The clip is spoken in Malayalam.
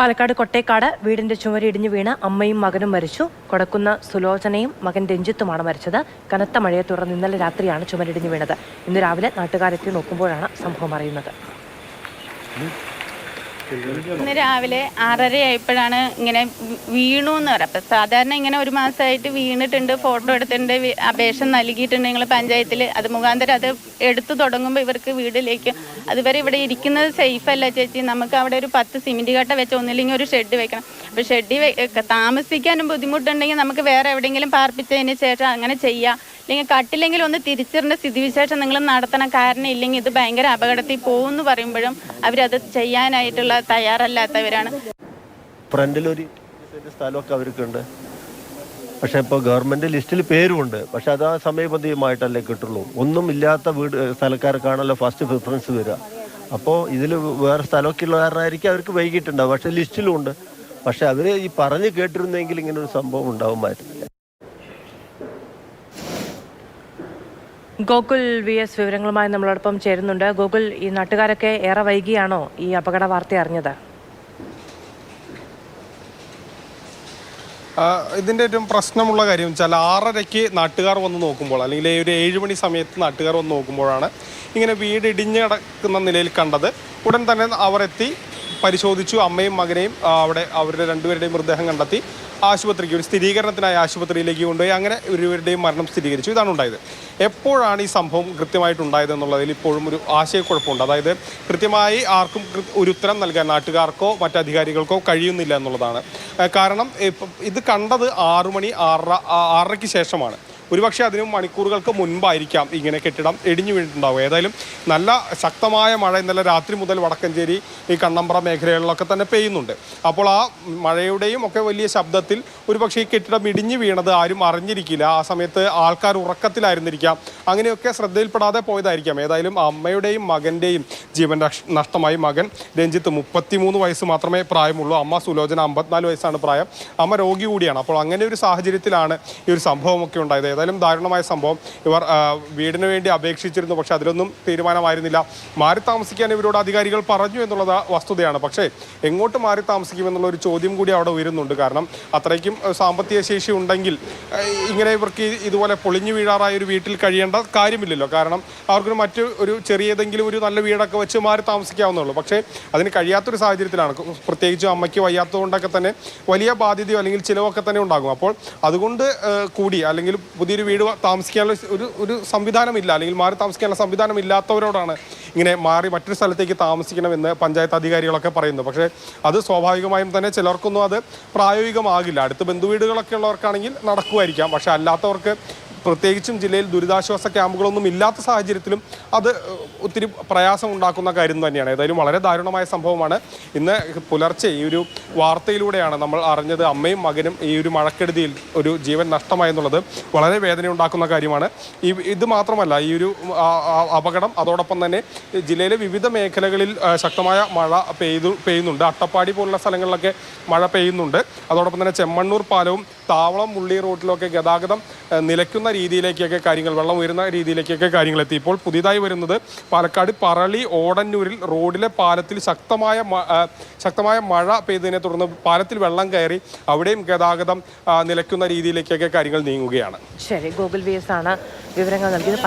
പാലക്കാട് കൊട്ടേക്കാട് വീടിന്റെ ചുമരിടിഞ്ഞു വീണ് അമ്മയും മകനും മരിച്ചു. കൊടക്കുന്ന സുലോചനയും മകൻ രഞ്ജിത്തുമാണ് മരിച്ചത്. കനത്ത മഴയെ തുടർന്ന് ഇന്നലെ രാത്രിയാണ് ചുമരിടിഞ്ഞു വീണത്. ഇന്ന് രാവിലെ നാട്ടുകാരെത്തി നോക്കുമ്പോഴാണ് സംഭവം അറിയുന്നത്. ഇന്ന് രാവിലെ ആറര ആയപ്പോഴാണ് ഇങ്ങനെ വീണു എന്ന് പറയാം അപ്പം സാധാരണ ഇങ്ങനെ ഒരു മാസമായിട്ട് വീണിട്ടുണ്ട് ഫോട്ടോ എടുത്തിട്ടുണ്ട് അപേക്ഷ നൽകിയിട്ടുണ്ട് നിങ്ങൾ പഞ്ചായത്തിൽ അത് മുഖാന്തരം അത് എടുത്തു തുടങ്ങുമ്പോൾ ഇവർക്ക് വീടിലേക്ക് അതുവരെ ഇവിടെ ഇരിക്കുന്നത് സേഫ് അല്ല ചേച്ചി. നമുക്ക് അവിടെ ഒരു പത്ത് സിമെന്റ് കട്ട വെച്ച് ഒന്നില്ലെങ്കിൽ ഒരു ഷെഡ് വെക്കണം. അപ്പോൾ ഷെഡ് താമസിക്കാനും ബുദ്ധിമുട്ടുണ്ടെങ്കിൽ നമുക്ക് വേറെ എവിടെയെങ്കിലും പാർപ്പിച്ചതിന് ശേഷം അങ്ങനെ ചെയ്യാം. അല്ലെങ്കിൽ കട്ടില്ലെങ്കിൽ ഒന്ന് തിരിച്ചറിഞ്ഞ സ്ഥിതിവിശേഷം നിങ്ങൾ നടത്തണം. കാരണം ഇല്ലെങ്കിൽ ഇത് ഭയങ്കര അപകടത്തിൽ പോകുമെന്ന് പറയുമ്പോഴും അവരത് ചെയ്യാനായിട്ടുള്ള തയ്യാറല്ലാത്തവരാണ്. ഫ്രണ്ടിലൊരു സ്ഥലമൊക്കെ അവർക്കുണ്ട്. പക്ഷെ ഇപ്പോൾ ഗവൺമെന്റ് ലിസ്റ്റിൽ പേരുമുണ്ട്. പക്ഷെ അത് ആ സമയബന്ധിയുമായിട്ടല്ലേ കിട്ടുള്ളൂ. ഒന്നും ഇല്ലാത്ത വീട് സ്ഥലക്കാർക്കാണല്ലോ ഫസ്റ്റ് പ്രിഫറൻസ് വരിക. അപ്പോൾ ഇതിൽ വേറെ സ്ഥലമൊക്കെ ഉള്ള കാരണമായിരിക്കും അവർക്ക് വൈകിട്ടുണ്ടാവും പക്ഷെ ലിസ്റ്റിലും ഉണ്ട് പക്ഷെ അവർ ഈ പറഞ്ഞ് കേട്ടിരുന്നെങ്കിൽ ഇങ്ങനെ ഒരു സംഭവം ഉണ്ടാവുമായിരുന്നില്ല ഗോകുൽ വി എസ് വിവരങ്ങളുമായി നമ്മളോടൊപ്പം ചേരുന്നുണ്ട്. ഗോകുൽ ഈ നാട്ടുകാരൊക്കെ ഏറെ വൈകിയാണോ ഈ അപകട വാർത്ത അറിഞ്ഞത്? ഇതിന്റെ ഏറ്റവും പ്രശ്നമുള്ള കാര്യം വെച്ചാൽ ആറരയ്ക്ക് നാട്ടുകാർ വന്ന് നോക്കുമ്പോൾ അല്ലെങ്കിൽ ഒരു ഏഴ് മണി സമയത്ത് നാട്ടുകാർ വന്ന് നോക്കുമ്പോഴാണ് ഇങ്ങനെ വീട് ഇടിഞ്ഞ് കിടക്കുന്ന നിലയിൽ കണ്ടത്. ഉടൻ തന്നെ അവർ എത്തി പരിശോധിച്ചു അമ്മയും മകനെയും അവിടെ അവരുടെ രണ്ടുപേരുടെയും മൃതദേഹം കണ്ടെത്തി. ആശുപത്രിക്ക് ഒരു സ്ഥിരീകരണത്തിനായി ആശുപത്രിയിലേക്ക് കൊണ്ടുപോയി അങ്ങനെ ഒരുവരുടെയും മരണം സ്ഥിരീകരിച്ചു. ഇതാണ് ഉണ്ടായത്. എപ്പോഴാണ് ഈ സംഭവം കൃത്യമായിട്ട് ഉണ്ടായത് എന്നുള്ളതിൽ ഇപ്പോഴും ഒരു ആശയക്കുഴപ്പമുണ്ട്. അതായത് കൃത്യമായി ആർക്കും ഒരു ഉത്തരം നൽകാൻ നാട്ടുകാർക്കോ മറ്റധികാരികൾക്കോ കഴിയുന്നില്ല എന്നുള്ളതാണ്. കാരണം ഇത് കണ്ടത് ആറു മണി ആറര ആറരയ്ക്ക് ശേഷമാണ്. ഒരുപക്ഷെ അതിന് മണിക്കൂറുകൾക്ക് മുൻപായിരിക്കാം ഇങ്ങനെ കെട്ടിടം ഇടിഞ്ഞു വീണിട്ടുണ്ടാവുക. ഏതായാലും നല്ല ശക്തമായ മഴ ഇന്നലെ രാത്രി മുതൽ വടക്കഞ്ചേരി ഈ കണ്ണമ്പ്ര മേഖലകളിലൊക്കെ തന്നെ പെയ്യുന്നുണ്ട്. അപ്പോൾ ആ മഴയുടെയും ഒക്കെ വലിയ ശബ്ദത്തിൽ ഒരുപക്ഷെ ഈ കെട്ടിടം ഇടിഞ്ഞു വീണത് ആരും അറിഞ്ഞിരിക്കില്ല. ആ സമയത്ത് ആൾക്കാർ ഉറക്കത്തിലായിരുന്നിരിക്കാം. അങ്ങനെയൊക്കെ ശ്രദ്ധയിൽപ്പെടാതെ പോയതായിരിക്കാം. ഏതായാലും അമ്മയുടെയും മകന്റെയും ജീവൻ നഷ്ടമായി. മകൻ രഞ്ജിത്ത് മുപ്പത്തിമൂന്ന് വയസ്സ് മാത്രമേ പ്രായമുള്ളൂ. അമ്മ സുലോചന അമ്പത്തിനാല് വയസ്സാണ് പ്രായം. അമ്മ രോഗി കൂടിയാണ്. അപ്പോൾ അങ്ങനെ ഒരു സാഹചര്യത്തിലാണ് ഈ ഒരു സംഭവമൊക്കെ ഉണ്ടായത്. ഏതായാലും ദാരുണമായ സംഭവം. ഇവർ വീടിന് വേണ്ടി അപേക്ഷിച്ചിരുന്നു. പക്ഷേ അതിലൊന്നും തീരുമാനമായിരുന്നില്ല. മാറി താമസിക്കാൻ ഇവരോട് അധികാരികൾ പറഞ്ഞു എന്നുള്ളത് വസ്തുതയാണ്. പക്ഷേ എങ്ങോട്ട് മാറി താമസിക്കുമെന്നുള്ള ഒരു ചോദ്യം കൂടി അവിടെ ഉയരുന്നുണ്ട്. കാരണം അത്രയ്ക്കും സാമ്പത്തിക ശേഷി ഉണ്ടെങ്കിൽ ഇങ്ങനെ ഇവർക്ക് ഇതുപോലെ പൊളിഞ്ഞു വീഴാറായ ഒരു വീട്ടിൽ കഴിയേണ്ട കാര്യമില്ലല്ലോ. കാരണം അവർക്ക് മറ്റു ഒരു ചെറിയതെങ്കിലും ഒരു നല്ല വീടൊക്കെ വെച്ച് മാറി താമസിക്കാവുന്നുള്ളൂ പക്ഷേ അതിന് കഴിയാത്തൊരു സാഹചര്യത്തിലാണ്. പ്രത്യേകിച്ച് അമ്മയ്ക്ക് വയ്യാത്തതുകൊണ്ടൊക്കെ തന്നെ വലിയ ബാധ്യതയോ അല്ലെങ്കിൽ ചിലവൊക്കെ തന്നെ ഉണ്ടാകും. അപ്പോൾ അതുകൊണ്ട് കൂടി അല്ലെങ്കിൽ പുതിയൊരു വീട് താമസിക്കാനുള്ള ഒരു ഒരു സംവിധാനമില്ല. അല്ലെങ്കിൽ മാറി താമസിക്കാനുള്ള സംവിധാനം ഇല്ലാത്തവരോടാണ് ഇങ്ങനെ മാറി മറ്റൊരു സ്ഥലത്തേക്ക് താമസിക്കണമെന്ന് പഞ്ചായത്ത് അധികാരികളൊക്കെ പറയുന്നു. പക്ഷേ അത് സ്വാഭാവികമായും തന്നെ ചിലർക്കൊന്നും അത് പ്രായോഗികമാകില്ല. അടുത്ത് ബന്ധുവീടുകളൊക്കെ ഉള്ളവർക്കാണെങ്കിൽ നടക്കുമായിരിക്കാം. പക്ഷേ അല്ലാത്തവർക്ക് പ്രത്യേകിച്ചും ജില്ലയിൽ ദുരിതാശ്വാസ ക്യാമ്പുകളൊന്നും ഇല്ലാത്ത സാഹചര്യത്തിലും അത് ഒത്തിരി പ്രയാസം ഉണ്ടാക്കുന്ന കാര്യം തന്നെയാണ്. ഏതായാലും വളരെ ദാരുണമായ സംഭവമാണ്. ഇന്ന് പുലർച്ചെ ഈ ഒരു വാർത്തയിലൂടെയാണ് നമ്മൾ അറിഞ്ഞത് അമ്മയും മകനും ഈ ഒരു മഴക്കെടുതിയിൽ ഒരു ജീവൻ നഷ്ടമായെന്നുള്ളത് വളരെ വേദന ഉണ്ടാക്കുന്ന കാര്യമാണ്. ഈ ഇത് മാത്രമല്ല ഈ ഒരു അപകടം അതോടൊപ്പം തന്നെ ജില്ലയിലെ വിവിധ മേഖലകളിൽ ശക്തമായ മഴ പെയ്തു പെയ്യുന്നുണ്ട്. അട്ടപ്പാടി പോലുള്ള സ്ഥലങ്ങളിലൊക്കെ മഴ പെയ്യുന്നുണ്ട്. അതോടൊപ്പം തന്നെ ചെമ്മണ്ണൂർ പാലവും താവളം മുള്ളി റോഡിലൊക്കെ ഗതാഗതം നിലയ്ക്കുന്ന രീതിയിലേക്കൊക്കെ കാര്യങ്ങൾ വെള്ളം ഉയരുന്ന രീതിയിലേക്കൊക്കെ കാര്യങ്ങൾ എത്തി ഇപ്പോൾ പുതിയതായി വരുന്നത് പാലക്കാട് പറളി ഓടന്നൂരിൽ റോഡിലെ പാലത്തിൽ ശക്തമായ ശക്തമായ മഴ പെയ്തതിനെ തുടർന്ന് പാലത്തിൽ വെള്ളം കയറി അവിടെയും ഗതാഗതം നിലയ്ക്കുന്ന രീതിയിലേക്കൊക്കെ കാര്യങ്ങൾ നീങ്ങുകയാണ്. ശരി ഗൂഗിൾ വി ആണ് വിവരങ്ങൾ നൽകിയത്.